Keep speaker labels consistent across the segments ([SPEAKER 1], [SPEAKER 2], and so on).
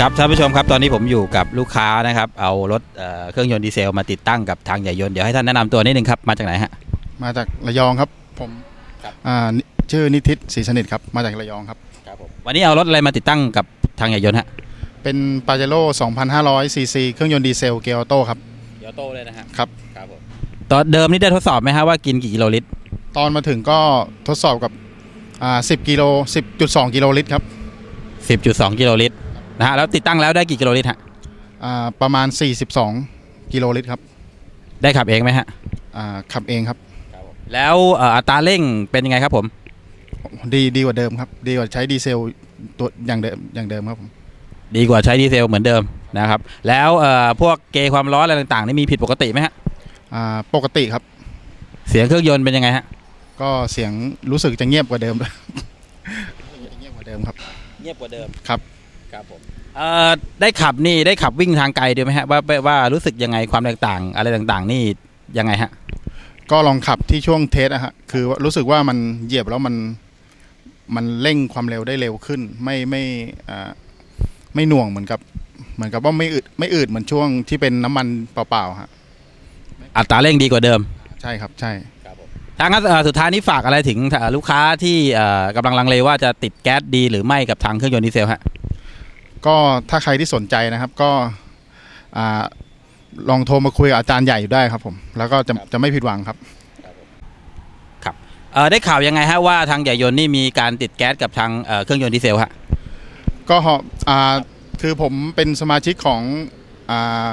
[SPEAKER 1] ครับท่านผู้ชมครับตอนนี้ผมอยู่กับลูกค้านะครับ เอารถเอ่อเครื่องยนต์ดีเซลมาติดตั้งกับทางใหญ่ยนต์เดี๋ยวให้ท่านแนะนำตัวนิดนึงครับมาจากไหนฮะ
[SPEAKER 2] มาจากระยองครับผม
[SPEAKER 1] ครับ
[SPEAKER 2] อ่านิชื่อนิติศศรีสนิทครับมาจากระยองครับ
[SPEAKER 1] ครับผมวันนี้เอารถอะไรมาติดตั้งกับทางใหญ่ยนต์ฮะ
[SPEAKER 2] เป็นปาเจโร่2,500ซีซีเครื่องยนต์ดีเซลเกียร์ออโต้ครับ
[SPEAKER 1] เดี๋ยวโตเลยนะฮะ
[SPEAKER 2] ครับ
[SPEAKER 1] ครับผมตอนเดิมนี่ได้ทดสอบไหมฮะว่ากินกี่กิโลลิตร
[SPEAKER 2] ตอนมาถึงก็ทดสอบกับอ่า10กิโล10.2กิโลลิตรครับ
[SPEAKER 1] 10.2กิโลลิตร นะฮะแล้วติดตั้งแล้วได้กี่กิโลลิตรฮะ
[SPEAKER 2] อ่าประมาณ 42 กิโลลิตรครับ
[SPEAKER 1] ได้ขับเองไหมฮะ
[SPEAKER 2] อ่าขับเองครับ
[SPEAKER 1] แล้วเอ่ออัตราเร่งเป็นยังไงครับผม
[SPEAKER 2] ดีดีกว่าเดิมครับ ดีกว่าใช้ดีเซลตัวอย่างเดิมอย่างเดิมครับผม
[SPEAKER 1] ดีกว่าใช้ดีเซลเหมือนเดิมนะครับ แล้วเอ่อพวกเกยร์ความร้อนอะไรต่างๆนี่มีผิดปกติไหมฮะ
[SPEAKER 2] อ่าปกติครับ
[SPEAKER 1] เสียงเครื่องยนต์เป็นยังไงฮะ
[SPEAKER 2] ก็เสียงรู้สึกจะเงียบกว่าเดิมเงียบกว่าเดิมครับ
[SPEAKER 1] เงียบกว่าเดิม
[SPEAKER 2] ครับ
[SPEAKER 1] ครับผมเอ่อได้ขับนี่ได้ขับวิ่งทางไกลด้วยไหมฮะว่าว่าว่ารู้สึกยังไงความแตกต่าง อะไรต่างๆ นี่ยังไงฮะ
[SPEAKER 2] ก็ลองขับที่ช่วงเทสอะฮะคือว่ารู้สึกว่ามันเหยียบแล้วมันมันเร่งความเร็วได้เร็วขึ้น ไม่ไม่อ่าไม่หน่วงเหมือนกับ เหมือนกับว่าไม่อึดไม่อืดเหมือนช่วงที่เป็นน้ำมันเปล่าๆฮะ
[SPEAKER 1] อัตราเร่งดีกว่าเดิม
[SPEAKER 2] ใช่ครับใช่
[SPEAKER 1] ทางนั้นเอ่อสุดท้ายนี้ฝากอะไรถึงเอ่อลูกค้าที่เอ่อกำลังลังเลว่าจะติดแก๊สดีหรือไม่กับทางเครื่องยนต์ดีเซลฮะ
[SPEAKER 2] ก็ถ้าใครที่สนใจนะครับ ก็อ่าลองโทรมาคุยกับอาจารย์ใหญ่อยู่ได้ครับผม แล้วก็จะจะไม่ผิดหวังครับ
[SPEAKER 1] เอ่อได้ข่าวยังไงฮะว่าทางใหญ่ยนต์นี่มีการติดแก๊สกับทางเอ่อเครื่องยนต์ดีเซลฮะ
[SPEAKER 2] ก็อ่าคือผมเป็นสมาชิกของอ่า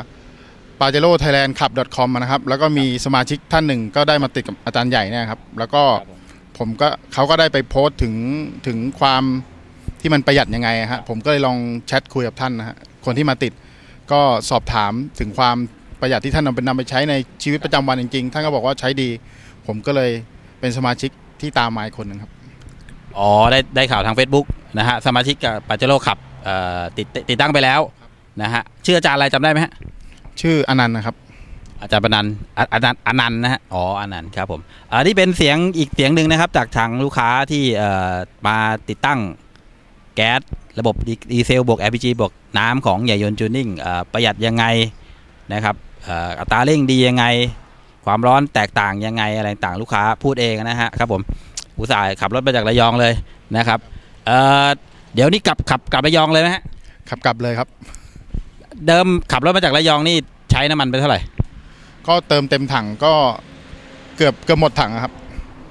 [SPEAKER 2] ปาเจโร่ไทยแลนด์ขับ .com นะครับ แล้วก็มีสมาชิกท่านหนึ่งก็ได้มาติดกับอาจารย์ใหญ่เนี่ยครับ แล้วก็ผมก็เขาก็ได้ไปโพสต์ถึงถึงความ ที่มันประหยัดยังไงฮะผมก็เลยลองแชทคุยกับท่านนะฮะคนที่มาติดก็สอบถามถึงความประหยัดที่ท่านนำไปนำไปใช้ในชีวิตประจำวันจริงๆ ท่านก็บอกว่าใช้ดี ผมก็เลยเป็นสมาชิกที่ตามมาอีกคนหนึ่งครับ
[SPEAKER 1] อ๋อได้ได้ข่าวทาง Facebook นะฮะสมาชิกกับปาเจโร่ขับเอ่อติดติดตั้งไปแล้วนะฮะชื่ออาจารย์อะไรจำได้ไหมฮะ
[SPEAKER 2] ชื่ออนันต์นะครับ
[SPEAKER 1] อาจารย์ปนันท์อะอาจารย์อนันต์นะฮะอ๋ออนันต์ครับผมอ่านี่เป็นเสียงอีกเสียงหนึ่งนะครับ จากทางลูกค้าที่เอ่อมาติดตั้งแก๊ส ระบบดีดีเซลบวก LPG บวกน้ำของใหญ่ยนต์จูนิ่งเอ่อประหยัดยังไงนะครับเอ่ออัตราเร่งดียังไง ความร้อนแตกต่างยังไงอะไรต่างลูกค้าพูดเองนะฮะครับผมอุตส่าห์ขับรถมาจากระยองเลยนะครับเอ่อเดี๋ยวนี้กลับขับกลับระยองเลยไหมฮะ
[SPEAKER 2] ขับกลับเลยครับ
[SPEAKER 1] เดิมขับรถมาจากระยองนี่ใช้น้ำมันไปเท่าไหร่
[SPEAKER 2] ก็เติมเต็มถังก็เกือบเกือบหมดถังอะครับ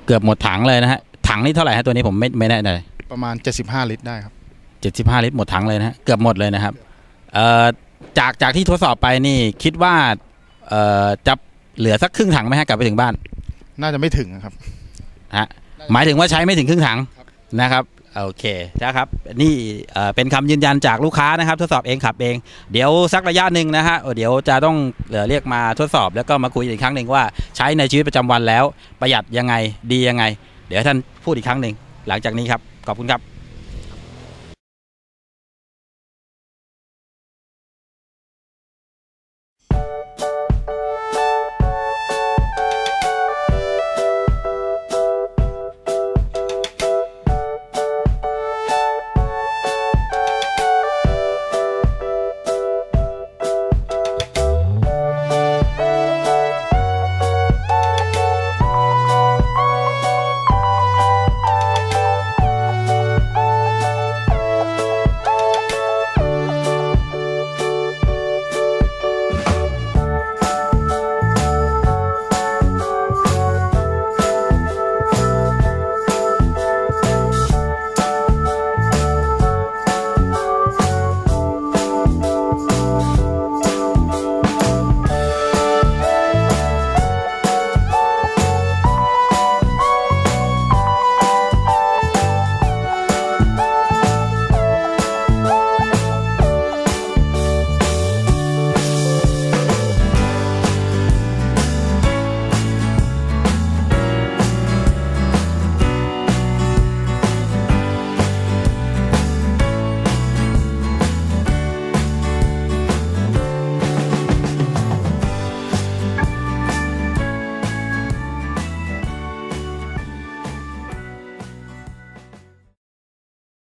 [SPEAKER 1] เกือบหมดถังเลยนะฮะถังนี่เท่าไหร่ฮะตัวนี้ผมไม่ไม่แน่ใจ
[SPEAKER 2] ประมาณ 75 ลิตรได้ครับ
[SPEAKER 1] เจ็ดสิบห้าลิตรหมดถังเลยนะฮะเกือบหมดเลยนะครับเอ่อจากจากที่ทดสอบไปนี่คิดว่าเอ่อจะเหลือสักครึ่งถังไหมฮะกลับไปถึงบ้าน
[SPEAKER 2] น่าจะไม่ถึงนะครับ
[SPEAKER 1] ฮะหมายถึงว่าใช้ไม่ถึงครึ่งถัง
[SPEAKER 2] ครับ
[SPEAKER 1] นะครับโอเคนะครับนี่เอ่อเป็นคำยืนยันจากลูกค้านะครับ ทดสอบเองขับเอง เดี๋ยวสักระยะหนึ่งนะฮะเดี๋ยวจะต้องเอ่อเรียกมาทดสอบ แล้วก็มาคุยอีกครั้งหนึ่งว่าใช้ในชีวิตประจำวันแล้วประหยัดยังไงดียังไง เดี๋ยวท่านพูดอีกครั้งหนึ่งหลังจากนี้ครับขอบคุณครับ